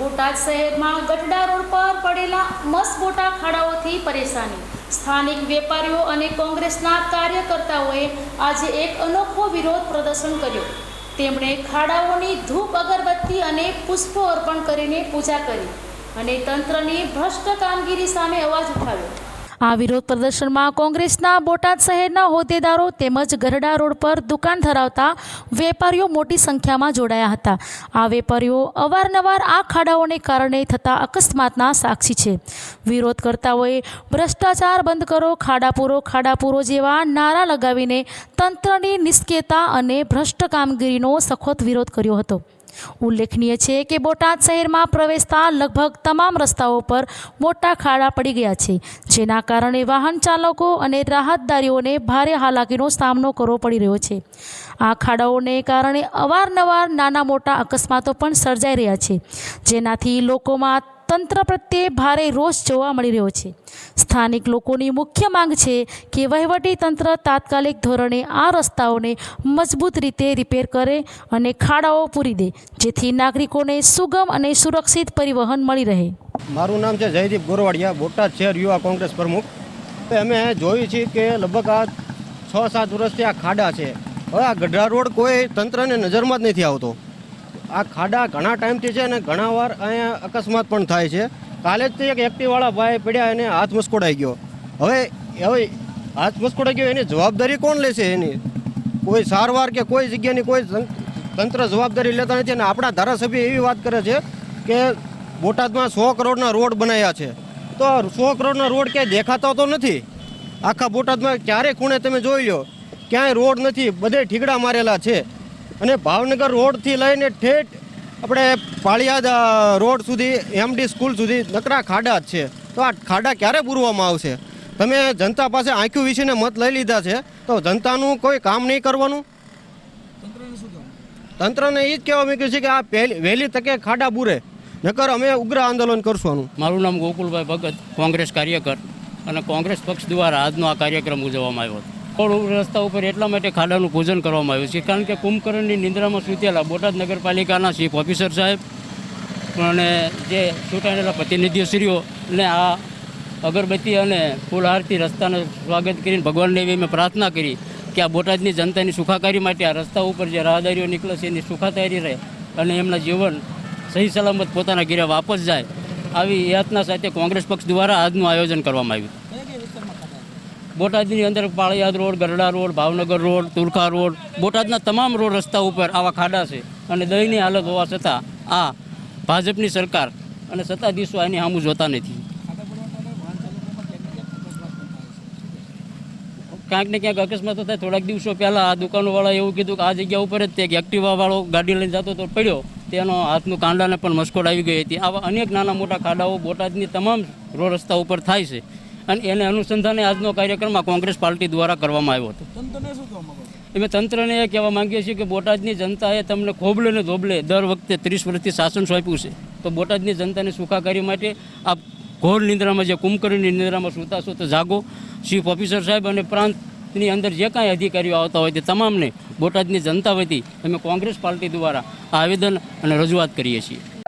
બોટાદ શહેરમાં ગઢડા રોડ પર પડેલા મસમોટા ખાડાઓથી પરેશાની. સ્થાનિક વેપારીઓ અને કોંગ્રેસના કાર્યકર્તાઓએ આજે એક અનોખો વિરોધ પ્રદર્શન કર્યો. તેમણે ખાડાઓની ધૂપ અગરબત્તી અને પુષ્પો અર્પણ કરીને પૂજા કરી અને તંત્રની ભ્રષ્ટ કામગીરી સામે અવાજ ઉઠાવ્યો. આ વિરોધ પ્રદર્શનમાં કોંગ્રેસના બોટાદ શહેરના હોદ્દેદારો તેમજ ગરડા રોડ પર દુકાન ધરાવતા વેપારીઓ મોટી સંખ્યામાં જોડાયા હતા. આ વેપારીઓ અવારનવાર આ ખાડાઓને કારણે થતા અકસ્માતના સાક્ષી છે. વિરોધકર્તાઓએ ભ્રષ્ટાચાર બંધ કરો ખાડાપૂરો ખાડાપૂરો જેવા નારા લગાવીને તંત્રની નિષ્કેતા અને ભ્રષ્ટ કામગીરીનો સખત વિરોધ કર્યો હતો. ઉલ્લેખનીય છે કે બોટાદ શહેરમાં પ્રવેશતા લગભગ તમામ રસ્તાઓ પર મોટા ખાડા પડી ગયા છે, જેના કારણે વાહન ચાલકો અને રાહતદારીઓને ભારે હાલાકીનો સામનો કરવો પડી રહ્યો છે. આ ખાડાઓને કારણે અવારનવાર નાના મોટા અકસ્માતો પણ સર્જાઈ રહ્યા છે. જેનાથી લોકોમાં તંત્ર પ્રત્યે ભારે રોષ જોવા મળી રહ્યો છે. સ્થાનિક લોકોની મુખ્ય માંગ છે કે વહીવટી તંત્ર તાત્કાલિક ધોરણે આ રસ્તાઓને મજબૂત રીતે રિપેર કરે અને ખાડાઓ પૂરી દે, જેથી નાગરિકોને સુગમ અને સુરક્ષિત પરિવહન મળી રહે. મારું નામ છે જયદીપ ગોરવાડિયા, બોટાદ શહેર યુવા કોંગ્રેસ પ્રમુખ. અમે જોયું છે કે લગભગ આ છ સાત વર્ષથી આ ખાડા છે. હવે આ ગઢડા રોડ કોઈ તંત્રને નજરમાં જ નથી આવતો. આ ખાડા ઘણા ટાઈમથી છે અને ઘણા વાર અહીંયા અકસ્માત પણ થાય છે. કાલે જ એક એક્ટિવાળા ભાઈ પડ્યા એને હાથ મસ્કોડાઈ ગયો. હવે હવે હાથ મસ્કોડાઈ ગયો, એની જવાબદારી કોણ લેશે એની? કોઈ સારવાર કે કોઈ જગ્યાની કોઈ તંત્ર જવાબદારી લેતા નથી અને આપણા ધારાસભ્ય એવી વાત કરે છે કે બોટાદમાં સો કરોડના રોડ બનાવ્યા છે. તો સો કરોડના રોડ ક્યાંય દેખાતા તો નથી? આખા બોટાદમાં ક્યારે ખૂણે તમે જોઈ લો, ક્યાંય રોડ નથી, બધે ઠીકડા મારેલા છે. અને ભાવનગર રોડથી લઈને ઠેઠ આપણે પાળિયાદ રોડ સુધી એમડી સ્કૂલ સુધી નકરા ખાડા જ છે. તો આ ખાડા ક્યારે પૂરવામાં આવશે? તમે જનતા પાસે આંખ્યું વિશેને મત લઈ લીધા છે તો જનતાનું કોઈ કામ નહીં કરવાનું? તંત્રને એ જ કહેવા માંગ્યું છે કે આ પહેલી વહેલી તકે ખાડા પૂરે નકર અમે ઉગ્ર આંદોલન કરશું. આનું મારું નામ ગોકુલભાઈ ભગત કોંગ્રેસ કાર્યકર અને કોંગ્રેસ પક્ષ દ્વારા આજનો આ કાર્યક્રમ ઉજવવામાં આવ્યો હતો. રોડ રસ્તા ઉપર એટલા માટે ખાડાનું પૂજન કરવામાં આવ્યું છે. કારણ કે કુંભકર્ણની નિંદ્રામાં સૂતેલા બોટાદ નગરપાલિકાના ચીફ ઓફિસર સાહેબ અને જે ચૂંટાયેલા પ્રતિનિધિશ્રીઓને આ અગરબત્તી અને ફૂલ આરતી રસ્તાને સ્વાગત કરીને ભગવાનને એવી મેં પ્રાર્થના કરી કે આ બોટાદની જનતાની સુખાકારી માટે આ રસ્તા ઉપર જે રાહદારીઓ નીકળે છે એની સુખાકારી રહે અને એમના જીવન સહી સલામત પોતાના ઘેરે વાપસ જાય. આવી યાતના સાથે કોંગ્રેસ પક્ષ દ્વારા આજનું આયોજન કરવામાં આવ્યું. બોટાદની અંદર Paliyad road, Garda road, Bhavnagar road, Turkha road, બોટાદના તમામ રોડ રસ્તા ઉપર આવા ખાડા છે અને દહીંની હાલત હોવા છતાં આ ભાજપની સરકાર અને સત્તાધીશો એની સામું જોતા નથી. ક્યાંક ને ક્યાંક અકસ્માતો થાય. થોડાક દિવસો પહેલાં આ દુકાનવાળા એવું કીધું કે આ જગ્યા ઉપર જ તે એક એક્ટિવાવાળો ગાડી લઈને જતો તો પડ્યો. તેનો હાથનું કાંડાને પણ મસ્કોડ આવી ગઈ હતી. આવા અનેક નાના મોટા ખાડાઓ બોટાદની તમામ રોડ રસ્તા ઉપર થાય છે. અને એને અનુસંધાને આજનો કાર્યક્રમમાં કોંગ્રેસ પાર્ટી દ્વારા કરવામાં આવ્યો હતો. અમે તંત્રને એ કહેવા માંગીએ છીએ કે બોટાદની જનતાએ તમને ખોબલે ને ધોબલે દર વખતે ત્રીસ વર્ષથી શાસન સોંપ્યું છે. તો બોટાદની જનતાની સુખાકારી માટે આ ઘોર નિંદ્રામાં જે કુંભકર્ણની નિંદ્રામાં સૂતા છો તો જાગો. ચીફ ઓફિસર સાહેબ અને પ્રાંતની અંદર જે કાંઈ અધિકારીઓ આવતા હોય તે તમામને બોટાદની જનતા વતી અમે કોંગ્રેસ પાર્ટી દ્વારા આવેદન અને રજૂઆત કરીએ છીએ.